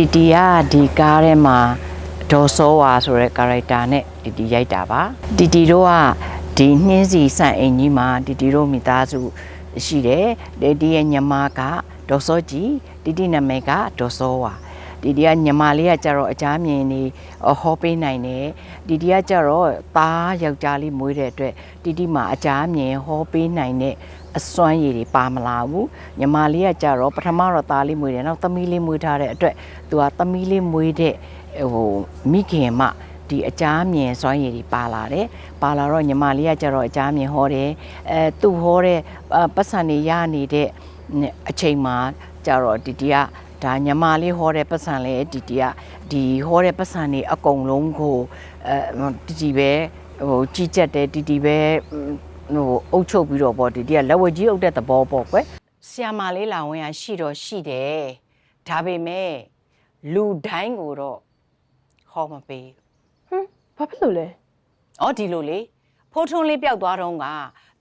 တီတီကဒီကားထဲမှာဒေါ်စောဝါဆိုတဲ့ character နဲ့တီတီရိုက်တာပါတီတီတို့ကဒီနှင်းစီဆန့်အိမ်ကြီးမှာတီတီတို့မိသားစုရှိတယ်တီတီရဲ့ညီမကဒေါ်စောကြီးတီတီနာမည်ကဒေါ်စောဝါတီတီကညီမလေးကကြတော့အချားမြင်နေဟောပေးနိုင်တယ်တီတီကကြတော့သားယောက်ျားလေးမွေးတဲ့အတွက်တီတီမှာအချားမြင်ဟောပေးနိုင်တဲ့ အစွမ်းရည်တွေပါမလာဘူးညီမလေးကကြတော့ပထမတော့သားလေးမွေးတယ်နောက်သမီးလေးမွေးထားတဲ့အတွက်သူကသမီးလေးမွေးတဲ့ဟိုမိခင်မဒီအချားမြင်စွမ်းရည်တွေပါလာတယ်ပါလာတော့ညီမလေးကကြတော့အချားမြင်ဟောတယ်အဲသူ့ဟောတဲ့ပတ်စံတွေရနေတဲ့အချိန်မှာကြတော့ဒီတီကဒါညီမလေးဟောတဲ့ပတ်စံလေဒီတီကဒီဟောတဲ့ပတ်စံတွေအကုန်လုံးကိုအဲတီတီပဲဟိုကြီးကြက်တယ်တီတီပဲ ဟိုအုပ်ချုပ်ပြီးတော့ပေါ့တီတီကလက်ဝဲကြီးအုပ်တဲ့သဘောပေါ့ကွယ်ဆီယာမာလေးလာဝင်ရရှိတော့ရှိတယ်ဒါပေမဲ့လူတိုင်းကိုတော့ဟောမပေးဟမ်ဘာဖြစ်လို့လဲ။အော်ဒီလိုလေဖိုးထွန်းလေးပျောက်သွားတော့က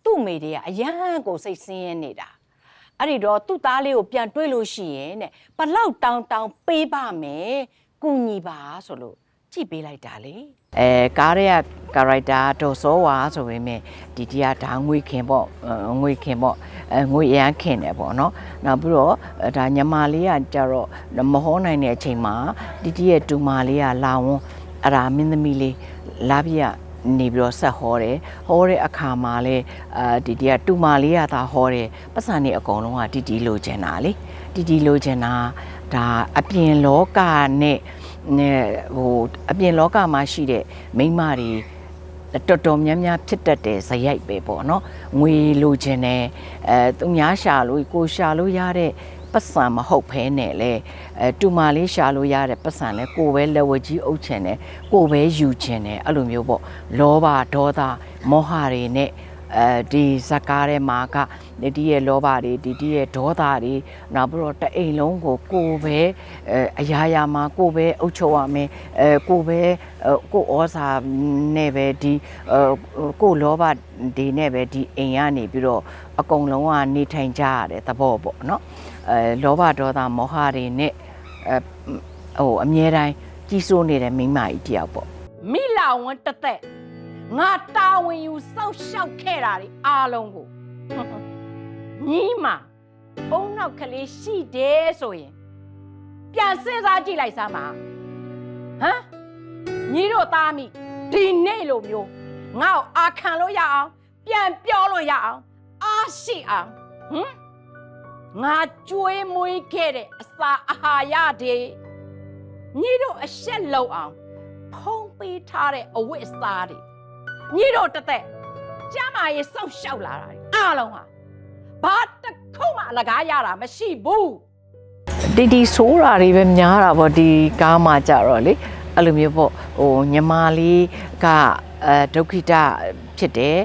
သူ့မိတွေကအရန်ကိုစိတ်ဆင်းရဲနေတာ။အဲ့ဒီတော့သူ့သားလေးကိုပြန်တွေးလို့ရှိရင်တဲ့ဘလောက်တောင်းတောင်းပေးပါမယ်။ကုညီပါဆိုလို့ ကြည့်ပေးလိုက်တာလေ။အဲကားရဲ့ character ဒေါ်စောဝါဆိုပေမဲ့ဒီတီကဒါငွေခင်ပေါ့အဲငွေခင်ပေါ့အဲငွေအရန်ခင်တယ်ပေါ့နော်။နောက်ပြီးတော့အဲဒါညမလေးကကြတော့မဟောနိုင်တဲ့အချိန်မှာဒီတီရဲ့တူမလေးကလာဝန်းအဲ့ဒါမင်းသမီးလေးလာပြနေပြီးတော့ဆက်ဟောတယ်ဟောတဲ့အခါမှာလဲအာဒီတီကတူမာလေးရတာဟောတယ်ပတ်စံနေအကုန်လုံးကတီတီလိုချင်တာလေတီတီလိုချင်တာဒါအပြင်လောကနဲ့ နဲ့ဟိုအပြင်လောကမှာရှိတဲ့မိန်းမတွေတော်တော်များများဖြစ်တတ်တဲ့ဇယိုက်ပဲပေါ့နော်ငွေလိုချင်တယ်အဲသူများရှာလို့ကိုရှာလို့ရတဲ့ပတ်စံမဟုတ်ဖဲနဲ့လေအဲတူမာလေးရှာလို့ရတဲ့ပတ်စံလဲကိုပဲလက်ဝဲကြီးအုပ်ချင်တယ်ကိုပဲယူချင်တယ်အဲ့လိုမျိုးပေါ့လောဘဒေါသမောဟတွေနဲ့ အဲဒီဇက်ကားထဲမှာကဒီတီရဲ့လောဘတွေဒီတီရဲ့ဒေါသတွေနောက်ပြီးတော့တအိမ်လုံးကိုကိုပဲအဲအရာရာမှာကိုပဲအုပ်ချုပ်ရမယ်အဲကိုပဲအဲကိုဩဇာနဲ့ပဲဒီအဲကိုလောဘတွေနဲ့ပဲဒီအိမ်ကနေပြီးတော့အကုန်လုံးကနေထိုင်ကြရတဲ့သဘောပေါ့နော်အဲလောဘဒေါသမောဟတွေနဲ့အဲဟိုအမြဲတမ်းကြီးစိုးနေတဲ့မိန်းမကြီးတယောက်ပေါ့မိလာဝန်တသက် ငါတာဝန်ယူစောက်ရှောက်ခဲ့တာဒီအားလုံးကိုညီမဘုံနောက်ကလေးရှိတယ်ဆိုရင်ပြန်စဉ်းစားကြည့်လိုက်စမ်းပါဟမ်ညီတို့သားမိဒီနေ့လိုမျိုးငါ့ကိုအာခံလို့ရအောင် ပြန်ပြောလို့ရအောင်အားရှိအောင်ဟမ်ငါကြွေးမွေးခဲ့တဲ့အစာအာဟာရတွေညီတို့အရှက်လုံအောင် ဖုံးပေးထားတဲ့အဝတ်အစားတွေ ညီတို့တသက်ကျမ်းမာရေးစောင့်ရှောက်လာတာတွေအားလုံးဟာဘာတစ်ခုမှအလကားရတာမရှိဘူးတီတီဆိုးတာတွေပဲများတာပေါ့ဒီကားမှာကြတော့လေအဲ့လိုမျိုးပေါ့ဟိုညီမလေးကအဲဒုက္ခိတဖြစ်တယ်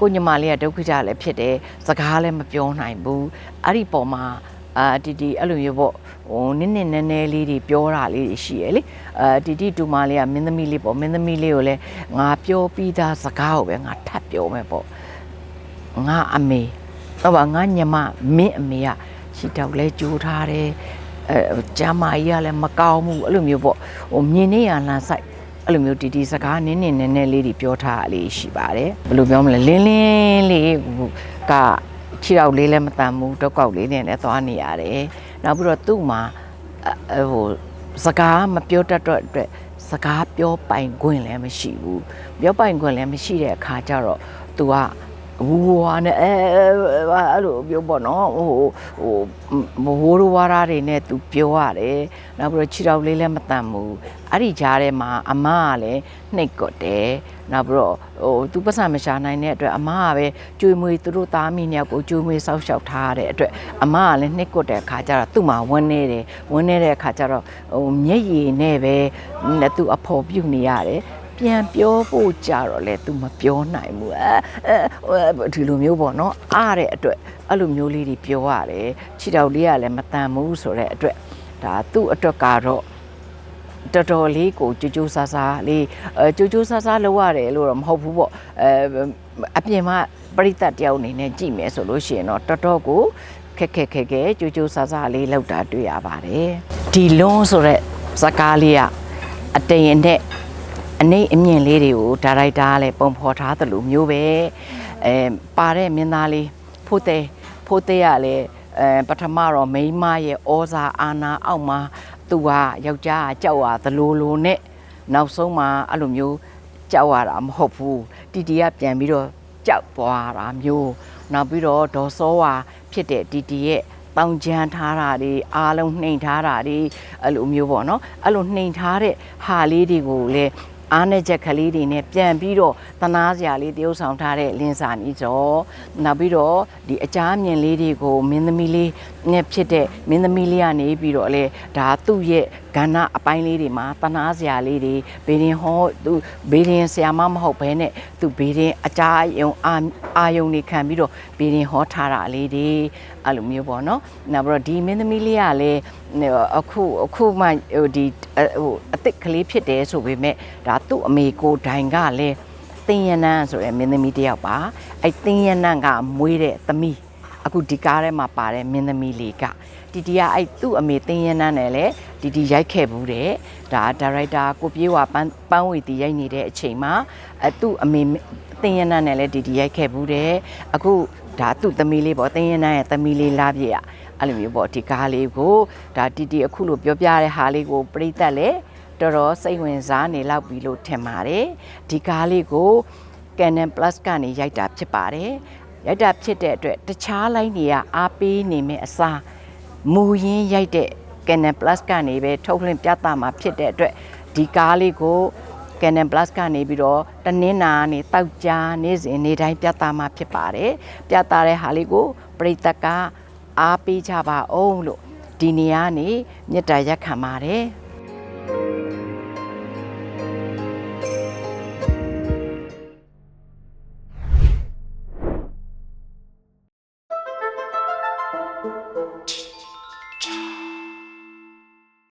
ကိုညီမလေးကဒုက္ခိတလည်းဖြစ်တယ်စကားလည်းမပြောနိုင်ဘူးအဲ့ဒီပုံမှာ အာတီတီအဲ့လိုမျိုးပေါ့ဟိုနင်းနင်းနဲနဲလေးတွေပြောတာလေးတွေရှိရလေအာတီတီတူမလေးကမင်းသမီးလေးပေါ့မင်းသမီးလေးကိုလည်းငါပြောပြီးသားစကားကိုပဲငါထပ်ပြောမယ်ပေါ့ငါအမေဟုတ်ပါငါညီမမင်းအမေကရှိတော့လဲကြိုးထားတယ်အဲကျမ်းမာကြီးကလည်းမကောင်းဘူးအဲ့လိုမျိုးပေါ့ဟိုမြင်နေရလမ်းဆိုင်အဲ့လိုမျိုးတီတီစကားနင်းနေနေနေလေးတွေပြောထားတာလေးရှိပါတယ်ဘယ်လိုပြောမလဲလင်းလင်းလေးဟိုက ခြေထောက်လေးလည်းမတန်ဘူးတောက်ကောက်လေးနဲ့လည်းသွားနေရတယ်နောက်ပြီးတော့သူ့မှာအဲဟိုစကားမပြောတတ်တော့အတွက်စကားပြောပိုင်ခွင့်လည်းမရှိဘူးပြောပိုင်ခွင့်လည်းမရှိတဲ့အခါကျတော့ तू က ဝူဝါနဲ့အဲအဲ့လိုပြောပေါ့နော်ဟိုဟိုမဝိုးရဝါရာတွေနဲ့သူပြောရတယ်နောက်ပြီးတော့ခြေထောက်လေးလည်းမတန်ဘူးအဲ့ဒီကြားထဲမှာအမကလည်းနှိတ်ကွက်တယ်နောက်ပြီးတော့ဟိုသူပတ်စံမရှာနိုင်တဲ့အတွက်အမကပဲကြွေမွေသူတို့သားမိနှစ်ယောက်ကိုကြွေမွေစောက်ရှောက်ထားတဲ့အတွက်အမကလည်းနှိတ်ကွက်တဲ့အခါကျတော့သူ့မှာဝန်းနေတယ်ဝန်းနေတဲ့အခါကျတော့ဟိုမျက်ရည်နဲ့ပဲသူအဖော်ပြုတ်နေရတယ် ပြန်ပြောဖို့ကြတော့လေ तू မပြောနိုင်ဘူးအဲအဲဒီလိုမျိုးပေါ့နော်အားတဲ့အတွက်အဲ့လိုမျိုးလေးတွေပြောရတယ်ခြေတော်လေးကလည်းမတန်ဘူးဆိုတဲ့အတွက်ဒါသူ့အတွက်ကတော့တော်တော်လေးကိုကြိုးကြိုးဆာဆာလေးအဲကြိုးကြိုးဆာဆာလုပ်ရတယ်လို့တော့မဟုတ်ဘူးပေါ့အဲအပြင်မှာပရိသတ်တယောက်အနေနဲ့ကြည့်မယ်ဆိုလို့ရှိရင်တော့တော်တော်ကိုခက်ခက်ခဲခဲကြိုးကြိုးဆာဆာလေးလောက်တာတွေ့ရပါတယ်ဒီလွန်းဆိုတဲ့ဇာကားလေးကအတိမ်အနဲ့ အနေအမြင့်လေးတွေကိုဒါရိုက်တာကလည်းပုံဖော်ထားသလိုမျိုးပဲအဲပါတဲ့မင်းသားလေးဖိုးသေးဖိုးသေးကလည်းအဲပထမတော့မိန်းမရဲ့ဩဇာအာဏာအောက်မှာသူကယောက်ျားကကြောက်ရသလိုလိုနဲ့နောက်ဆုံးမှာအဲ့လိုမျိုးကြောက်ရတာမဟုတ်ဘူးတီတီကပြန်ပြီးတော့ကြောက်သွားတာမျိုးနောက်ပြီးတော့ဒေါ်စောဝါဖြစ်တဲ့တီတီရဲ့တောင်ကြမ်းထားတာတွေအားလုံးနှိမ်ထားတာတွေအဲ့လိုမျိုးပေါ့နော်အဲ့လိုနှိမ်ထားတဲ့ဟာလေးတွေကိုလည်း အားနဲ့ချက်ကလေးတွေနဲ့ပြန်ပြီးတော့တနာစရာလေးတရုပ်ဆောင်ထားတဲ့လင်းစာနီကျော်နောက်ပြီးတော့ဒီအကြမ်းမြင်လေးတွေကိုမင်းသမီးလေးနဲ့ဖြစ်တဲ့မင်းသမီးလေးကနေပြီးတော့လေဒါသူ့ရဲ့ ကဏ္ဍအပိုင်းလေးတွေမှာတနာစရာလေးတွေဘေးရင်ဟောသူဘေးရင်ဆရာမမဟုတ်ဘဲနဲ့သူဘေးရင်အကြယုံအာအာယုံနေခံပြီးတော့ဘေးရင်ဟောထားတာလေးတွေအဲ့လိုမျိုးပေါ့နော်နောက်ပြီးတော့ဒီမင်းသမီးလေးကလည်းအခုအခုမှဟိုဒီဟိုအစ်စ်ကလေးဖြစ်တယ်ဆိုပေမဲ့ဒါသူ့အမေကိုဒိုင်ကလည်းတင်ရနန်းဆိုတဲ့မင်းသမီးတစ်ယောက်ပါအဲ့တင်ရနန်းကမွေးတဲ့သမီး အခုဒီကားထဲမှာပါတဲ့မင်းသမီးလေးကတီတီကအဲ့သူ့အမေတင်ရနန်းနဲ့လည်းတီတီရိုက်ခဲ့ဘူးတဲ့ဒါဒါရိုက်တာကိုပြေးဝပန်းပန်းဝေတီရိုက်နေတဲ့အချိန်မှာအသူ့အမေတင်ရနန်းနဲ့လည်းတီတီရိုက်ခဲ့ဘူးတဲ့အခုဒါသူ့သမီးလေးပေါ့တင်ရနန်းရဲ့သမီးလေးလာပြည့်ရအဲ့လိုမျိုးပေါ့ဒီကားလေးကိုဒါတီတီအခုလိုပြောပြတဲ့ဟာလေးကိုပြိသက်လေတော်တော်စိတ်ဝင်စားနေလောက်ပြီလို့ထင်ပါတယ်ဒီကားလေးကို Canon Plus ကနေရိုက်တာဖြစ်ပါတယ် ရိုက်တာဖြစ်တဲ့အတွက်တခြား line တွေကအားပေးနေမယ့်အစားမူရင်းရိုက်တဲ့ Canon Plus ကနေပဲထုတ်လွှင့်ပြသမှာဖြစ်တဲ့အတွက်ဒီကားလေးကို Canon Plus ကနေပြီးတော့တနင်္လာနေ့တောက်ကြားနေ့စဉ်နေ့တိုင်းပြသမှာဖြစ်ပါတယ်ပြသတဲ့ဟာလေးကိုပရိသတ်ကအားပေးကြပါအောင်လို့ဒီနေရာနေမေတ္တာရက်ခံပါတယ်